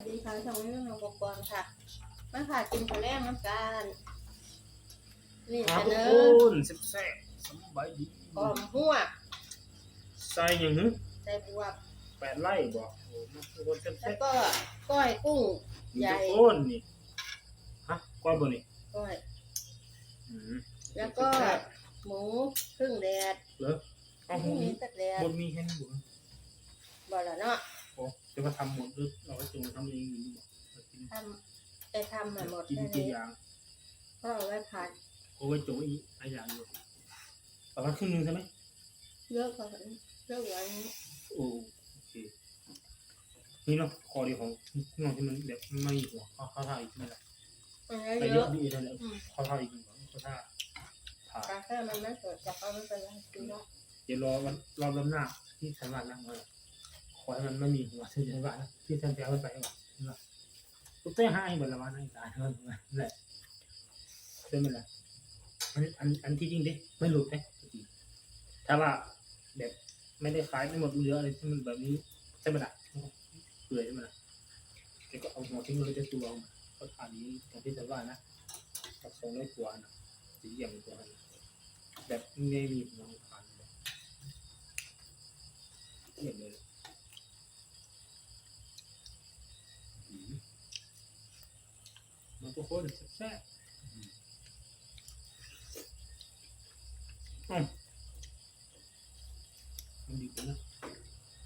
สวัสดีค่ะช่องนี้น้องบกรค่ะมาค่ะกินข้าวแรงน้ำกันนี่ครัเสบนทุกอคนแซ่บๆสบายดีหอมหัวใส่หยังหึใส่บวบแปดไร่บ่โอ้มาทุกคนแซ่แล้วบก็ก้อยกุ้งๆใหญ่ทุกคนนี่ฮะก้อยบ่นี่ก้อย อืมแล้วก็หมูครึ่งแดดเหรอเอาหพรุ่มูงนี้ตัดแดดบดมีแค่นี้บ่บ่ละเนาะ โอ้จะมาทำหมดหรือเราให้จงทำเองหรือบ่เรากินทำไปทำมาหมดกินแค่กี่นี้อย่างก็เอาไว้ผัดโอ้ไว้จงอีกหลายอย่างอยู่ประมาณครึ่งหนึงใช่ไหมเยอะกว่าเยอะกว่านี้โอ้โอเคนี่เนาะคอดีของน้องที่มันแบบไม่มีหัวเขาเขาท่าอีกนี่แหละมันแต่เยเยอะอะดีนั่นแหละอืมเขาท่าอีกหัวเขาท่าผ่าปลาแค่มันไม่สดจากเขาไม่เป็นไรกินได้เดี๋ยวรอวันรอบลำหน้าที่ชันวันนั่งมาข อให้มันไม่มีหัวที่ชันวันนะที่ชันแถวมันไปก่อนนะตุ๊กเต้ให้บนละวันนั่งตายนั่นแหละใช่ไหมล่ะอันอันอันที่จริงดิไม่หลุดนะถ้าว่าแบบไม่ได้ขายไม่หมดเหลืออะไรที่มันแบบนี้ใช่ไหมล่ะเปื่อยใช่ไหมล่ะแกก็เอาหัวทิ้งเลยจะตัวมาก็ทานนี้ตรงที่ชันว่านะกับสองร้อยกว่านะสีเยี่ยมกว่านะแบบไม่มีหัวทานเลยเห็นเลยอืม มันก็โคตรแซ่บอืมอืมมันดีนะ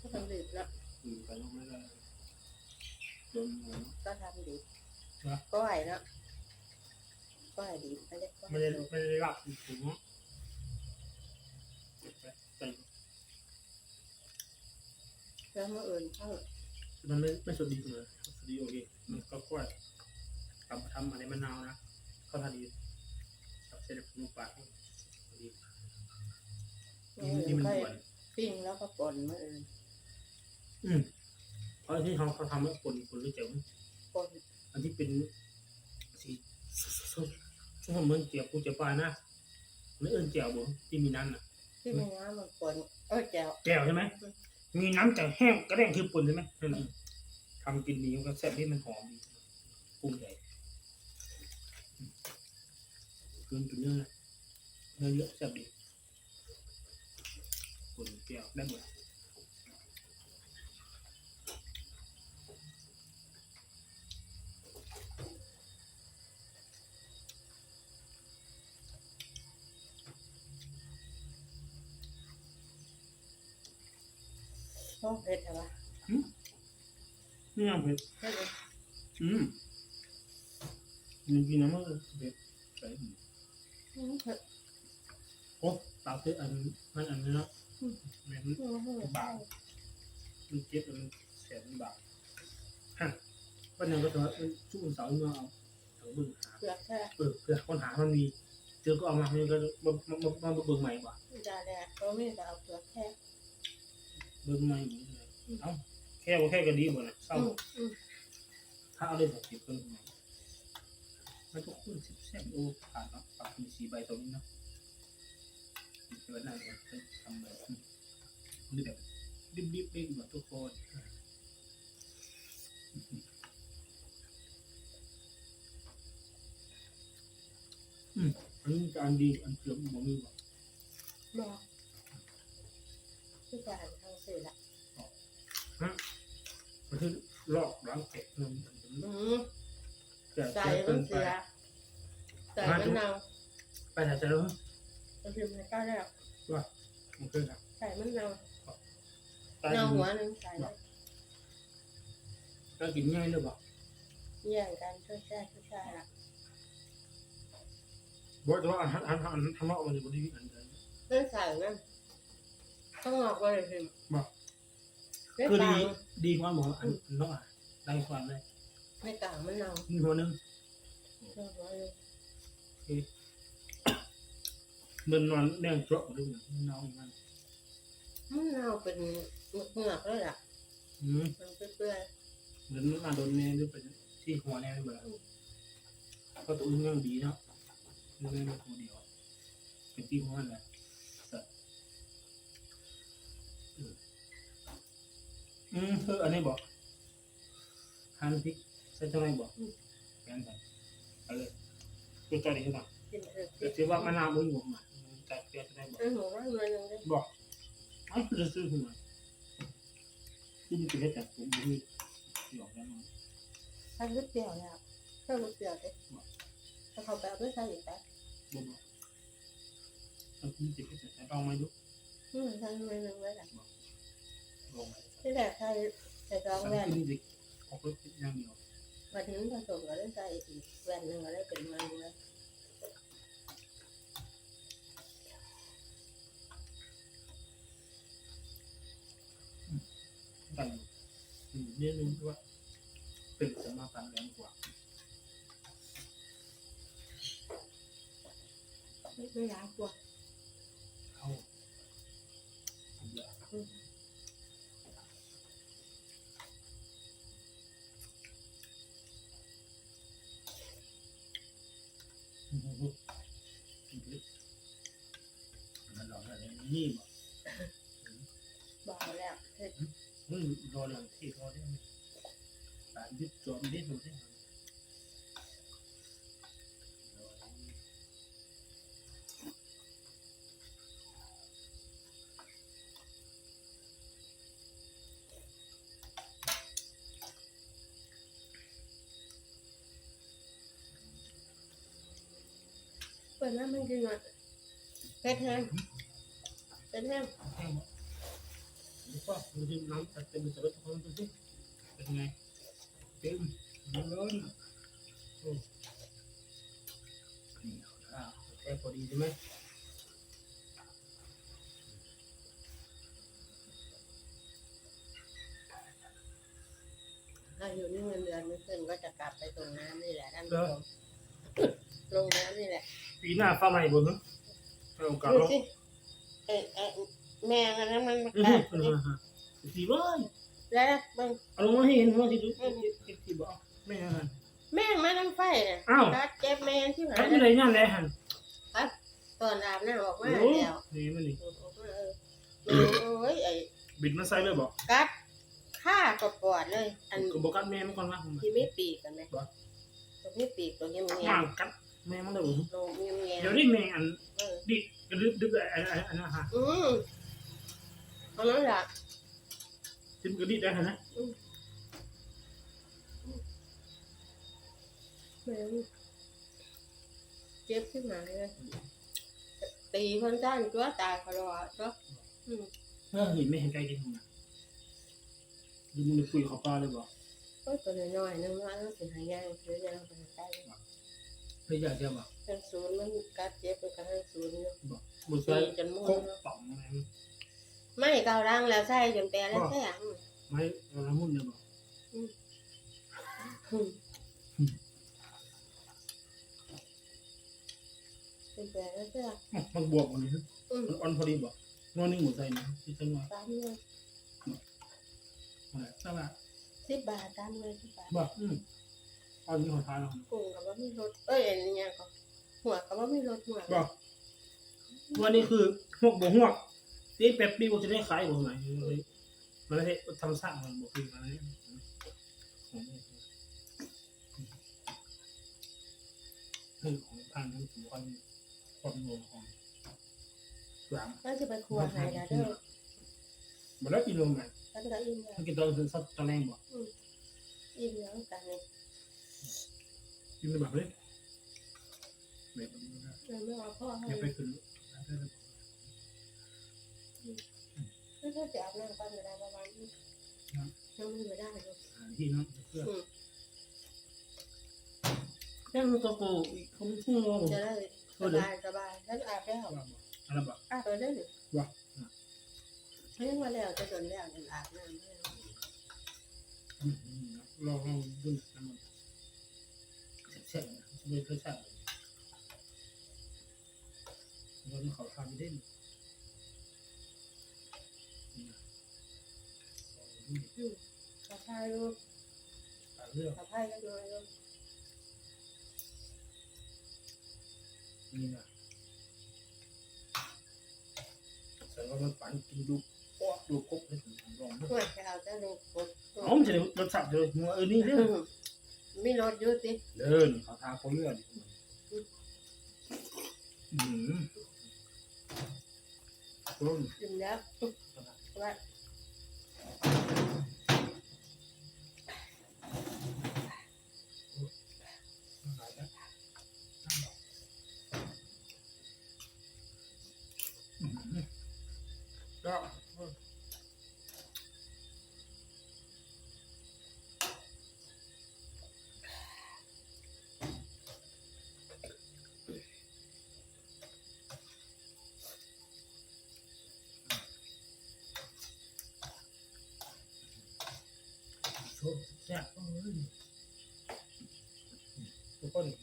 ก็ทำดีแล้วอืมไปล้วไม่ได้โดนหัวเนะก็ทำดีนะก้อยเนะก้อยดีไม่ได้ก้อยไม่ได้ไม่ได้รับถึงแต่แล้วเมื่อเอื่นเขามันไม่ไม่สดดีเลยสดดีโอเคมันก็ค่อย ทำทำอะไรมะนาวนะเข้าทานดีกับเส้นขนมปังดีเมื่อนี่อื่นี่นมันค่อยด่วนปิ้งแล้วก็ป่นเมื่ออื่นอืมเพราะที่เขาเขาทำให้คนคนรู้จักป่นอันที่เป็นสีส้มส้มเหมือนเจียวปูเจียวปลานะไม่เอิ้นเจียวบ่ที่มีน้ำน่ะที่มีน้ำมันป่นเออแจ่วแจ่วใช่ไหมมีน้ำแต่แห้งกระเด้งคือป่นใช่ไหมนั่นน่ะทำกินดีมันก็แซ่บที่มันหอมดีปรุงใหญ่ เกินจุดเนื้อนะเนื้อเยอะแซ่บดีป่นเปรี้ยวได้ห มีกินกินน้ำมันเผ็ดใส่อืมเผ็ดโอ้ตาเผ็ดอันมันอันนี้เนาะแม่นอืมเผ็ดบาปมันเจ็บมันแสบมันบาดฮะวันนั้นก็จะว่าเอ้ยช่วงเสาร์มาเอาเอาเบิ่งหาเปลือกแค่เออเพื่อคนหามันมีเจอก็เอามามันก็มามามาเบิ่งใหม่กว่าดาแดดก็ไม่ได้เอาเปลือกแค่เบิ่งใหม่เอ้าแค่บ่าแค่ก็ดีบ่นะเศร้าถ้าเอาได้หกสิบเพิ่มใหม่ มันก็คุ้นสิบแซ่บโอ้ผ่านเนาะปากมีสีใบตรงนี้เนาะเกิดหน้าก่อนไปทำแบบนี่แบบดิบๆเองหมดทุกคนอืมอันนี้การดีอันเกือบบ่มีบ่บอกที่การทางสื่อละมันคือลอกหลังแกะเงินอืม แกะใส่เกิมันนไป เสียใส่มะนาวไปไหนจะรู้มันพิมพ์ในก้าวแล้วว่ามันคือครับใส่มะนาวตายนาวหัวหนึ่งใส่แล้วก็กินง่ายเลยบ่แย่งกันช่วยแช่ช่วยแช่ละบ่แต่ว่าอันอันอันอันทำเอามันจะบ่ดีอันเดิมเรื่องใส่นั่นต้องออกไปเลยพิมพ์บ่ไม่คือต่าดีงดีกว่าหมออันเนาะได้ความเลย ไม่ต่างมะนาวนี่หัวนึงเรื่องหัวหนึ่งมันนอนแดงเจาะด้วยมันเน่ามันมะนาวเป็นเหงือกเลยล่ะอืมมันเปื่อยเหมือนมันมาโดนแน่หรือเป็นที่หัวแน่หรือเปล่าก็ตัวอื่นยังดีเนาะมันไม่มาตัวเดียวเป็นที่หัวแหละอืมคืออันนี้บอกหั่นพริก ใส่จังไรบอกแกงใส่เอาเลยตัวจอดีใช่ปะกินเถอะแต่ถือว่ามะนาวมันอยู่มาจัดเกลือจะได้บอก เออหมูว่าเงินหนึ่งเลยบอกไอ้คือจะซื้อขึ้นมาที่นี่คือให้จัดผมมีหยอกแล้วมั้งถ้าลึกเปรี้ยวแล้วถ้าลึกเปรี้ยวเลยถ้าเขาไปเอาไปใส่อีกแป๊บบอกบอกเอาที่จะให้จัดลองไหมดูอืมใส่เงินหนึ่งเลยแหละลองไหมที่แรกใส่ใส่ซองสั่งแว่นที่นี่ดิออกรถอย่างเดียว วันนี้ผสมก็ได้ใส่อีกแว่นหนึ่งก็ได้เป็นมันเลยกันอืมนี่นึงว่าเป็นสมาการแรงกว่าไม่ไม่ร้ายกว่าเอาเยอะอืมอืมอืมมันรออะไร นี่บอกบอกแล้วเฮ็ดเฮ้ยรอหลังที่รอได้ไหมสารยึดจอมได้ดูได้ไหมเปิดน้ำมันกินหน่อยเผ็ดแห้ง เผ็ดแห้งแห้งบอกแล้วก็ดูที่น้ำตัดเต็มจะรถทุกคนดูสิเป็นไงเต็มมันร้อนโอ้นี่อ่าแค่พอดีใช่ไหมถ้าอยู่นี่เงินเดือนไม่ขึ้นก็จะกลับไปตรงน้ำนี่แหละท่านผู้ชมลงน้ำนี่แหละปีหน้าฟ้าใหม่บนนะให้โอกาสดูเราสิ เอ้เอ้แมงอันนั้นมันมาอือกัฮึดอือฮึสีร้อยแล้วเบิ่งเอาลงมาให้เห็นว่าสิดูเก็บที่บอกไม่ฮะแม่งมาน้ำไฟเนี่ยอ้าวกัดเจ็บแมงที่ไหนใครที่ไหนนั่นแหละหันครับตอนอาบน้ำออกมาโอ้แล้วนี่มันนี่ออกมาเออเออโอ้ยไอ้บิดมาใส่เลยบอกกัดฆ่ากระปอดเลย อันก็บอกกัดแม่มันก่อนว่าที่ไม่ปีกกันไหมบ่ ตัวไม่ปีกตัวเงี้ยเงี้ยห่างกัด แม่มันเลยโลเงี้ยเงี้ยเดี๋ยวนี้แม่อันเออดิกระดึบดึบไอ้ไอ้อันนั้นฮะอืมเอาแล้วล่ะจิ้มกระดิได้ฮะนะแม่งเจ็บขึ้นมาเลยตีคนจ้านตัวตายเขารอตัวอืมเออเห็นไม่เห็นใจกินมาดูมันคุยขอปลาเลยบอกก็ตัวน้อยๆนึงว่าต้องสิหายางหรือยังไปใต้ไม่อยากจะบอกทางศูนย์มันกัดเจ็บไปกับทางศูนย์อยู่บอกบุษตีราจนมุ่โคงกต่อมอะไรไม่เกาลังแล้วใส่จนแปรแล้วแท้งไม่เราละมุนเลยบอกเป็นแปรแล้วแท้มันบวกมันนี่อืมมันอ่อนพอดีบอกนอนนิ่งหมดใจนะที่จังหวะตามเลยอะไรใช่ไหมสิบบาทตามเลยสิบบาทบอกอืม เอาที่ขอทานเรากุ้งกับว่ามีรถเอ้ยอันนี้ยังก็หัวกับว่ามีรถหัวบอกวันนี้คือหวกบวกหวกนี่แป๊บปี้จะได้ขายบ่ไหนมันไม่ใช่ทำสร้างมันบอกคืออะไรคือของทางทั้งสองคนคนรวมของสามน่าจะไปครัวหายแล้วเด้อหมดแล้วกินรวมกันท่านก็อิ่มแล้วถ้ากินตอนสักตอนแรกบอกอิ่มแล้วกันเลย กินแบบเลยแบบนี้นะเราไม่เอาพ่อให้อย่าไปขึ้นถ้าถ้าจะอาบน้ำก็ไม่ได้ประมาณนี้ยังไม่ได้เลยที่นั่นเพื่อแค่มันก็โกเขาไม่ช่วยเราจะได้สบายสบายแล้วอาบแล้วอะไรบอกอาบไปได้หรือว่าไม่ว่าแล้วจะโดนแล้วจะอาบน้ำแล้วเราเราดูน้ำมัน เสียงๆไม่ค่อยใช่เราเขาทำได้สะพายลูกเรื่องสะพายก็น้อยลูกนี่นะแต่ว่ามันปั่นกินดุเต็ดูกบได้ถึงลองช่วยให้เราจะดูกดอ๋อมันจะได้รสชาติเลยมัวเออนี่เด้อ มีรถอยู่สิเดินเขาทาเขาเลือดอืมต้นกินแล้วว่าก็ เลยทุกคนนี่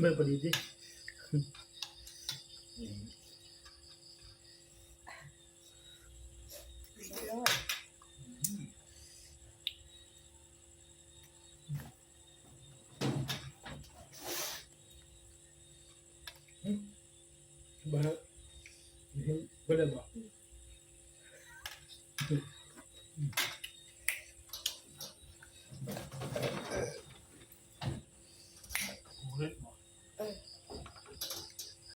เบิ่งพอดีสินี่รถบ้าเห็นบ่ได้บ่